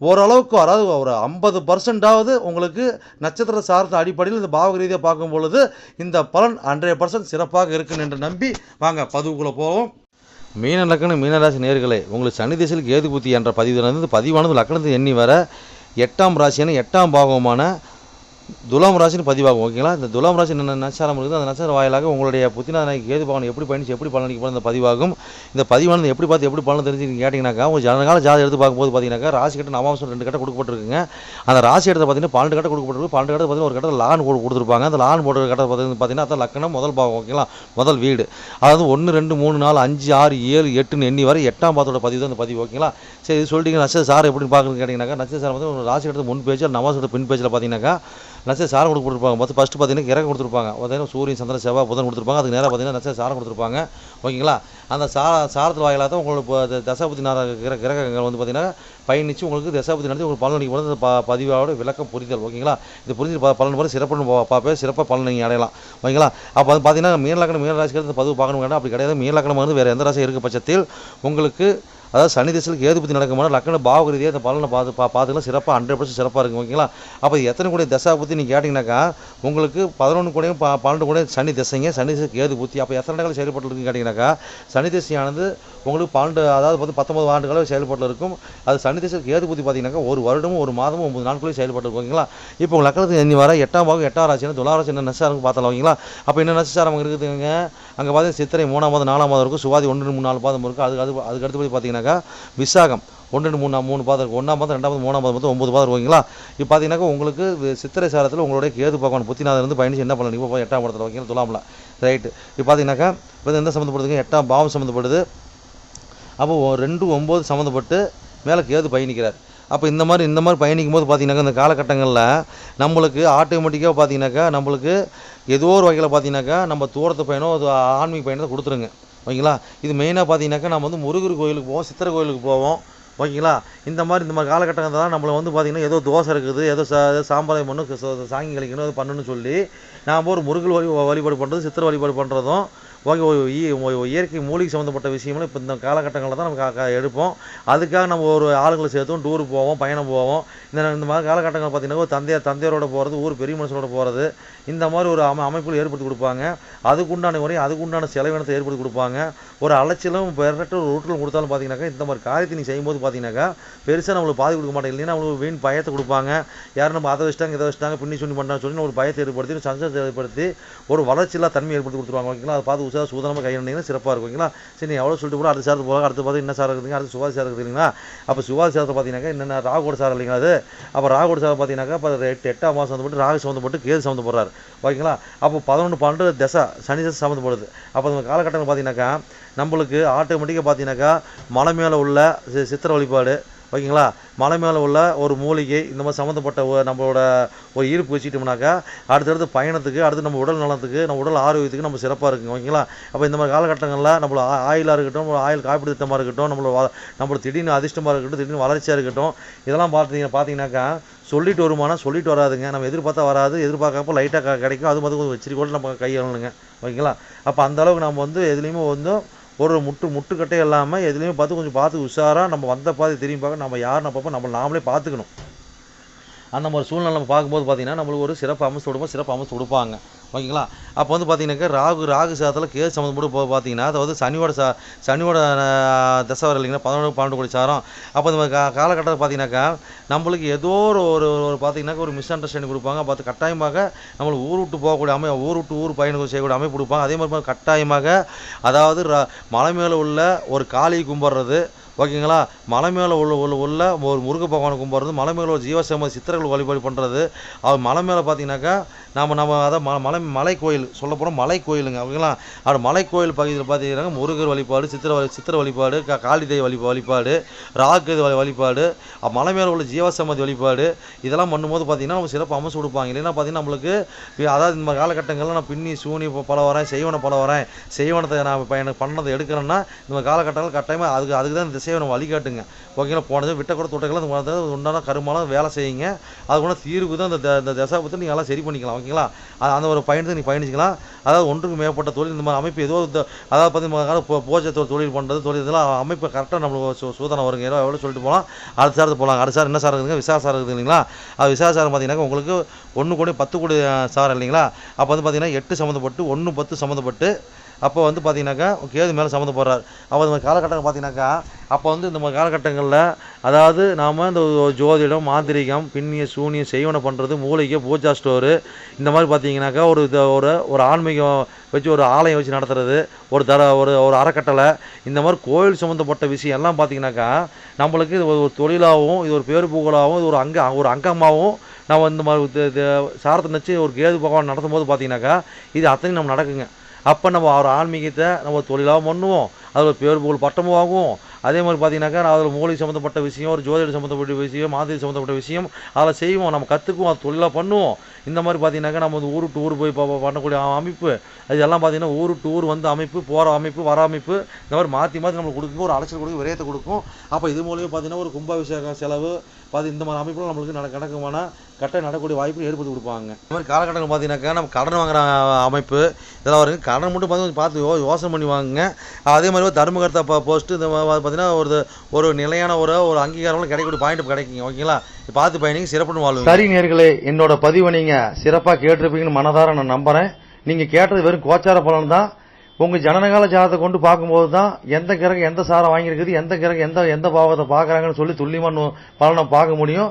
ஓரளவுக்கு அதாவது ஒரு ஐம்பது பர்சன்டாவது உங்களுக்கு நட்சத்திர சார்ந்த அடிப்படையில் இந்த பாவக ரீதியாக பார்க்கும் பொழுது இந்த பலன் ஹண்ட்ரட் பர்சன்ட் சிறப்பாக இருக்குன்னு என்று நம்பி வாங்க பதிவுக்குள்ளே போவோம். மீன லக்கணம் மீனராசி நேர்களே உங்களுக்கு சனி திசையில் கேது புத்தி என்ற பதிவு பதிவானது லக்கணத்தை எண்ணி வர எட்டாம் ராசியான எட்டாம் பாகமான துலாம் ராசின்னு பதிவாகும் ஓகேங்களா? இந்த துலாம் ராசி என்ன நட்சாரம் இருக்குது அந்த நட்சத்திர வாயிலாக உங்களுடைய புத்திநாதனை கேது பகவான் எப்படி பயணிச்சு எப்படி பலனிக்கு போகிற அந்த பதிவாகும். இந்த பதிவானது எப்படி பார்த்து எப்படி பலன் தெரிஞ்சு நீங்கள் கேட்டிங்கனாக்கா உங்கள் ஜனகால ஜாதகம் எடுத்து பார்க்கும்போது பார்த்தீங்கன்னாக்கா ராசி கட்ட நவாம்சம் ரெண்டு கட்ட கொடுக்கப்பட்டிருக்குங்க. அந்த ராசி இடத்துல பார்த்தீங்கன்னா பன்னெண்டு கட்ட கொடுக்கப்பட்டிருக்கு. பன்னெண்டு கட்ட பார்த்தீங்கன்னா ஒரு கட்டத்தில் லான் போட்டு கொடுத்துருப்பாங்க. அந்த லான் போடுற கட்ட பார்த்தீங்கன்னா அதான் லக்கணம் முதல் பாகம் ஓகேங்களா? முதல் வீடு. அதாவது ஒன்று ரெண்டு மூணு நாலு அஞ்சு ஆறு ஏழு எட்டுன்னு எண்ணி வரை எட்டாம் பாத்தோட பதிவு தான் அந்த பதிவு ஓகேங்களா? சரி இது சொல்லிட்டீங்க நட்சத்திர சார் எப்படி பார்க்குறதுன்னு கேட்டிங்கனாக்கா நட்சத்திர சார் வந்து ஒரு ராசி எடுத்து முன் பேஜ் நவாசோட பின் பேஜில் பார்த்தீங்கன்னாக்கா நட்சத்திர சாரம் கொடுத்து கொடுத்துருப்பாங்க. மொத்தம் ஃபஸ்ட்டு பார்த்தீங்கன்னா கிரகம் கொடுத்துருப்பாங்க. பார்த்தீங்கன்னா சூரியன் சந்திரன் செவ்வாய் புதன் கொடுத்துருப்பாங்க. அதுக்கு நேராக பார்த்தீங்கன்னா நட்சத்திர சாரம் கொடுத்துருப்பாங்க. ஓகேங்களா? அந்த சா சாரத்தில் வாயிலாக தான் உங்களுக்கு தசாபதி நார கிரக கிரகங்கள் வந்து பார்த்தீங்கன்னா பயணித்து உங்களுக்கு தசாபதி நடத்தி உங்களுக்கு பலன் நீங்கள் வந்து ப பதிவோட விளக்கம் புரிதல். ஓகேங்களா? இது புரிஞ்சு ப பலன் போல சிறப்புன்னு பார்ப்பேன். சிறப்பாக பலன் நீங்கள் அடையலாம். ஓகேங்களா? அப்போ வந்து பார்த்தீங்கன்னா மீனலக்கணம் மீனராசிக்கிறது பதிவு பார்க்கணும் அப்படி கிடையாது. மீனலக்கணம் வந்து வேறு எந்த ராசி இருக்க பட்சத்தில் உங்களுக்கு அதாவது சனி திசையில் கேது பற்றி நடக்கும்போது லக்கண பாவ அந்த பலனை பார்த்து பா பார்த்துக்கலாம். சிறப்பாக ஹண்ட்ரட் பர்சன்ட் சிறப்பாக இருக்கும் ஓகேங்களா அப்போ எத்தனை கூட தசா பற்றி நீங்கள் கேட்டிங்கனாக்கா உங்களுக்கு பதினொன்று கூடயும் பா பன்னெண்டு கூட சனி திசைங்க சனி திசை கேது புத்தி. அப்போ எத்தனை நாட்கள் செயல்பட்டு இருக்குன்னு கேட்டிங்கனாக்கா சனி திசையானது உங்களுக்கு பன்னெண்டு அதாவது பார்த்து பத்தொன்பது ஆண்டுகளாக செயல்பட்டு இருக்கும். அது சனி திசை கேது புத்தி பார்த்தீங்கன்னாக்கா ஒரு வருடமும் ஒரு மாதமும் ஒம்பது நாட்களும் செயல்பட்டு இருக்கும் ஓகேங்களா இப்போ உங்கள் லக்கணத்துக்கு எண்ணி வர எட்டாம் பாகம் எட்டாம் ராசி துலா ராசி என்ன நட்சத்திரம் பார்த்தலாம் ஓகேங்களா அப்போ என்ன நட்சத்திரம் அங்கே இருக்குதுங்க? அங்கே பார்த்தீங்கன்னா சித்திரை மூணாம் மாதம் நாலாம் மாதம் இருக்கும். சுவாதி ஒன்று மூணு நாலு மாதம் இருக்கும். அதுக்கு அது அதுக்கு அடுத்தபடி பார்த்தீங்கன்னாக்கா விசாகம். ஒன்று மூணு மூணு பாதம் ஒன்றாம் பாதம் ரெண்டாம் பாதம் மூணாம் பாதம் மொத்தம் ஒன்பது பாதம் ஓகேங்களா? இப்போ பார்த்தீங்கன்னாக்கா உங்களுக்கு சித்திரை சாரத்தில் உங்களுடைய கேது பகவான் புத்திநாதன் வந்து பயணிச்சு என்ன பண்ணலாம் இப்போ எட்டாம் படத்தில் ஓகேங்களா? துலாமில் ரைட்டு இப்போ பார்த்தீங்கன்னாக்கா இப்போ எந்த என்ன சம்மந்தப்படுதுங்க எட்டாம் பாவம் சம்மந்தப்படுது அப்போ ஒ- ரெண்டு ஒம்பது சம்மந்தப்பட்டு மேலே கேது பயணிக்கிறார். அப்போ இந்த மாதிரி இந்த மாதிரி பயணிக்கும் போது பார்த்தீங்கன்னாக்கா இந்த காலகட்டங்களில் நம்மளுக்கு ஆட்டோமேட்டிக்காக பார்த்தீங்கன்னாக்கா நம்மளுக்கு ஏதோ ஒரு வகையில் பார்த்தீங்கன்னாக்கா நம்ம தூரத்து பயணம் அது ஆன்மீக பயணத்தை கொடுத்துருங்க. ஓகேங்களா? இது மெயினாக பார்த்தீங்கன்னாக்கா நம்ம வந்து முருகர் கோயிலுக்கு போவோம் சித்திரை கோயிலுக்கு போவோம். ஓகேங்களா? இந்த மாதிரி இந்த மாதிரி காலகட்டங்கள் தான் நம்மளை வந்து பார்த்திங்கன்னா ஏதோ தோசை இருக்குது ஏதோ சா ஏதோ சாம்பாரம் பண்ணும் சாங்கி கழிக்கணும் அது பண்ணணும்னு சொல்லி நாம் ஒரு முருகல் வழி வழிபாடு பண்ணுறது சித்திரை வழிபாடு பண்ணுறதும் ஓகே ஒரு இயற்கை மூலிகை சம்மந்தப்பட்ட விஷயங்களும் இப்போ இந்த காலகட்டங்களில் தான் நம்ம எடுப்போம். அதுக்காக நம்ம ஒரு ஆளுங்களை சேர்த்தும் டூர் போவோம் பயணம் போவோம். இந்த இந்த மாதிரி காலகட்டங்கள் பார்த்தீங்கன்னா ஒரு தந்தையார் தந்தையரோட போகிறது ஊர் பெரிய மனுஷனோட போகிறது இந்த மாதிரி ஒரு அமை அமைப்புகள் ஏற்படுத்தி கொடுப்பாங்க. அதுக்குண்டான முறையும் அதுக்குண்டான செலவினத்தை ஏற்படுத்தி கொடுப்பாங்க. ஒரு அலைச்சலும் பெறட்டு ஒரு ரூட்டில் கொடுத்தாலும் பார்த்தீங்கன்னாக்கா இந்த மாதிரி காரியத்தை நீங்கள் செய்யும்போது பார்த்தீங்கன்னாக்கா பெருசாக நம்மளுக்கு பாதி கொடுக்க மாட்டாங்க இல்லைன்னா நம்மளுக்கு வீண் பயத்தை கொடுப்பாங்க. யாரும் நம்ம அதை வச்சுட்டாங்க இதை வச்சுட்டாங்க பின்னி சொல்லி பண்ணுறாங்க சொல்லி ஒரு பயத்தை ஏற்படுத்தி சந்தோஷத்தை ஏற்படுத்தி ஒரு வளர்ச்சியில்லா தன்மை ஏற்படுத்தி கொடுத்துருவாங்க. ஓகேங்களா? அதை பார்த்து உற்சாக சூதனமாக கையாண்டிங்கன்னா சிறப்பாக இருக்கும் ஓகேங்களா சரி நீ எவ்வளோ சொல்லிட்டு கூட அடுத்த சாரத்து போகலாம் அடுத்து பார்த்து என்ன சார் இருக்குதுங்க? அடுத்து சுவாசி சார் இல்லைங்களா? அப்போ சுவாசி சாரத்தை பார்த்தீங்கன்னா என்னென்ன ராகோட சார் இல்லைங்களா அது? அப்போ ராகோட சார் பார்த்தீங்கன்னாக்கா இப்போ எட்டு எட்டாம் மாதம் சம்மந்தப்பட்டு ராகு சம்மந்தப்பட்டு கேது சம்மந்தப்படுறாரு. ஓகேங்களா? அப்போ பதினொன்று பன்னெண்டு தசை சனி தசை சம்மந்தப்படுது. அப்போ அந்த காலகட்டங்கள் பார்த்தீங்கன்னாக்கா நம்மளுக்கு ஆட்டோமேட்டிக்காக பார்த்தீங்கன்னாக்கா மலை மேலே உள்ள சி- சித்திர வழிபாடு ஓகேங்களா? மலை மேலே உள்ள ஒரு மூலிகை இந்த மாதிரி சம்மந்தப்பட்ட நம்மளோட ஒரு ஈர்ப்பு வச்சுக்கிட்டோம்னாக்கா அடுத்தடுத்து பயணத்துக்கு அடுத்து நம்ம உடல் நலத்துக்கு நம்ம உடல் ஆரோக்கியத்துக்கு நம்ம சிறப்பாக இருக்குங்க ஓகேங்களா? அப்போ இந்த மாதிரி காலகட்டங்களில் நம்மளோட ஆ- ஆயிலாக இருக்கட்டும் நம்மளோட ஆயில் காப்பீடு திட்டமாக இருக்கட்டும் நம்மளோட நம்மளோட திடீர்னு அதிர்ஷ்டமாக இருக்கட்டும் திடீர்னு வளர்ச்சியாக இருக்கட்டும் இதெல்லாம் பார்த்தீங்க பார்த்தீங்கன்னாக்கா சொல்லிட்டு வருமானம் சொல்லிட்டு வராதுங்க. நம்ம எதிர்பார்த்தா வராது எதிர்பார்க்கப்போ லைட்டாக கிடைக்கும். அது மாதிரி கொஞ்சம் வச்சிருக்கோட நம்ம கையாளணுங்க ஓகேங்களா? அப்போ அந்த அளவுக்கு நம்ம வந்து எதுலேயுமே வந்து ஒரு முட்டு முட்டுக்கட்டே இல்லாமல் எதுலேயுமே பார்த்து கொஞ்சம் பார்த்து உஷாராக நம்ம வந்த பாதை திரும்பி பார்க்க நம்ம யாருன்னு பார்ப்போம் நம்ம நாமளே பார்த்துக்கணும். அந்த மாதிரி சூழ்நிலை நம்ம பார்க்கும்போது பார்த்தீங்கன்னா நம்மளுக்கு ஒரு சிறப்பு அமைச்சு கொடுப்போம் சிறப்பு அமைச்சு கொடுப்பாங்க. ஓகேங்களா? அப்போ வந்து பார்த்தீங்கன்னாக்கா ராகு ராகு சாதத்தில் கேது சம்மந்தப்பட்டு போக பார்த்தீங்கன்னா அதாவது சனியோட சா சனியோட அஹ், தசை வர இல்லைங்கன்னா பதினொன்று பன்னெண்டு கோடி சாரம். அப்போ இந்த மாதிரி கா காலகட்டத்தில் பார்த்தீங்கன்னாக்கா நம்மளுக்கு ஏதோ ஒரு ஒரு ஒரு பார்த்தீங்கன்னாக்கா ஒரு மிஸ் அண்டர்ஸ்டாண்டிங் கொடுப்பாங்க பார்த்து கட்டாயமாக நம்மளுக்கு ஊர் விட்டு போகக்கூடிய அமை ஊர் விட்டு ஊர் பயணம் செய்யக்கூடிய அமைப்பு கொடுப்பாங்க. அதே மாதிரி கட்டாயமாக அதாவது ர- மலை மேலே உள்ள ஒரு காளியை கும்பிட்றது ஓகேங்களா? மலை மேலே உள்ள உள்ள உள்ள ஒரு முருக பகவானை கும்பிட்றது மலை மேலே ஒரு ஜீவசம சித்திரங்கள் வழிபாடு பண்ணுறது அவர் மலை மேலே பார்த்தீங்கன்னாக்கா நம்ம நம்ம அதான் ம மலை மலை கோயில் சொல்ல போகிறோம் மலை கோயிலுங்க ஓகேங்களா அவர் மலை கோயில் பகுதியில் பார்த்தீங்கன்னா முருகர் வழிபாடு சித்திர வழி சித்திர வழிபாடு க காளிதை வழி வழிபாடு ராகு வழி- வழிபாடு மலை மேலே உள்ள ஜீவசம்மதி வழிபாடு இதெல்லாம் பண்ணும்போது பார்த்தீங்கன்னா நம்ம சிறப்பு அமைச்சு கொடுப்பாங்க. இல்லைன்னா பார்த்தீங்கன்னா நம்மளுக்கு அதாவது இந்த காலகட்டங்களில் நான் பின்னி சூனி பல வரேன் செய்வனை பல வரேன் செய்வனத்தை நான் இப்போ எனக்கு பண்ணதை எடுக்கிறேன்னா இந்த காலகட்டங்கள் கட்டாயமாக அதுக்கு அதுக்கு தான் இந்த செய்வனை வழிகாட்டுங்க. ஓகேங்களா? போனது விட்ட கூட உண்டான கருமாலாம் வேலை செய்யுங்க. அது கூட தீர்வு தான் த- இந்த தசாபத்தை நீங்கள் எல்லாம் சரி பண்ணிக்கலாம். ஓகே ஓகேங்களா அது அந்த ஒரு பயணத்தை நீங்கள் பயணிச்சிக்கலாம். அதாவது ஒன்றுக்கு மேற்பட்ட தொழில் இந்த மாதிரி அமைப்பு ஏதோ அதாவது பார்த்தீங்கன்னா போ தொழில் பண்ணுறது தொழில் இதெல்லாம் அமைப்பு கரெக்டாக நம்மளுக்கு சூ சூதனம் வருங்க ஏதோ எவ்வளோ சொல்லிட்டு போகலாம். அடுத்த சாரத்து போகலாம். அடுத்த சார் என்ன சார் இருக்குதுங்க? விசா சார் இருக்குது இல்லைங்களா? அது விசா சார் பார்த்தீங்கன்னா உங்களுக்கு ஒன்று கோடி பத்து கோடி சார் இல்லைங்களா? அப்போ வந்து பார்த்தீங்கன்னா எட்டு சம்மந்தப்பட்டு ஒன்று பத்து சம்மந்தப்பட்டு அப்போ வந்து பார்த்தீங்கன்னாக்கா கேது மேலே சம்மந்தப்படுறார் அப்போ இந்த மாதிரி காலகட்டங்கள் பார்த்தீங்கன்னாக்கா அப்போ வந்து இந்த மாதிரி காலகட்டங்களில் அதாவது நாம் இந்த ஜோதிடம் மாந்திரிகம் பின்னிய சூனியம் செய்வனை பண்ணுறது மூலிகை பூஜா ஸ்டோரு இந்த மாதிரி பார்த்தீங்கன்னாக்கா ஒரு ஒரு ஒரு ஆன்மீகம் வச்சு ஒரு ஆலயம் வச்சு நடத்துறது ஒரு தர ஒரு ஒரு அறக்கட்டளை இந்த மாதிரி கோயில் சம்மந்தப்பட்ட விஷயம் எல்லாம் பார்த்தீங்கன்னாக்கா நம்மளுக்கு இது ஒரு தொழிலாகவும் இது ஒரு பேரு புகழாகவும் இது ஒரு அங்க ஒரு அங்கமாகவும் நம்ம இந்த மாதிரி சாரத்தை நினச்சி ஒரு கேது பகவான் நடத்தும் போது பார்த்தீங்கன்னாக்கா இது அத்தனையும் நம்ம நடக்குங்க. அப்போ நம்ம ஒரு ஆன்மீகத்தை நம்ம தொழிலாகவும் பண்ணுவோம். அதில் பேர் புகழ் பட்டமும் வாங்குவோம் அதே மாதிரி பார்த்தீங்கன்னாக்கா அதில் மூலிகை சம்மந்தப்பட்ட விஷயம் ஒரு ஜோதிட சம்மந்தப்பட்ட விஷயம் மாதிரி சம்மந்தப்பட்ட விஷயம் அதில் செய்வோம். நம்ம கற்றுக்குவோம் அது தொழிலாக பண்ணுவோம். இந்த மாதிரி பார்த்தீங்கன்னாக்கா நம்ம வந்து ஊரு டூர் ஊர் போய் பண்ணக்கூடிய அமைப்பு. இதெல்லாம் பார்த்தீங்கன்னா ஊரு டூர் வந்து அமைப்பு போகிற அமைப்பு வர அமைப்பு இந்த மாதிரி மாற்றி மாற்றி நம்மளுக்கு கொடுக்கும். ஒரு அலைச்சல் கொடுக்கும் விரயத்தை கொடுக்கும். அப்போ இது மூலியம் பார்த்தீங்கன்னா ஒரு கும்பாபிஷேக செலவு பார்த்து இந்த மாதிரி அமைப்புகள் நம்மளுக்கு நட கணக்குமான கட்ட நடக்கக்கூடிய வாய்ப்பு ஏற்படுத்தி கொடுப்பாங்க. இந்த மாதிரி காலகட்டங்கள் பார்த்தீங்கன்னாக்கா நம்ம கடன் வாங்குற அமைப்பு இதெல்லாம் வருங்க கடன் மட்டும் பார்த்து கொஞ்சம் பார்த்து யோ யோசனை பண்ணி வாங்குங்க. அதே மாதிரி ஒரு தர்மகர்த்தா போஸ்ட்டு இந்த பார்த்தீங்கன்னா ஒரு ஒரு நிலையான ஒரு ஒரு அங்கீகாரம் கிடைக்கக்கூடிய பாயிண்ட் கிடைக்குங்க. ஓகேங்களா? பார்த்து பயணிங்க சிறப்புன்னு வாழ்வுங்க சரி நேர்களே என்னோட பதிவை நீங்க சிறப்பா கேட்டிருப்பீங்கன்னு மனதார நான் நம்புறேன். நீங்க கேட்டது வெறும் கோச்சார பலன் தான். உங்க ஜனனகால ஜாதத்தை கொண்டு பார்க்கும்போது தான் எந்த கிரகம் எந்த சாரம் வாங்கியிருக்குது எந்த கிரகம் எந்த எந்த பாவத்தை பார்க்கறாங்கன்னு சொல்லி துல்லியமான பலனை பார்க்க முடியும்.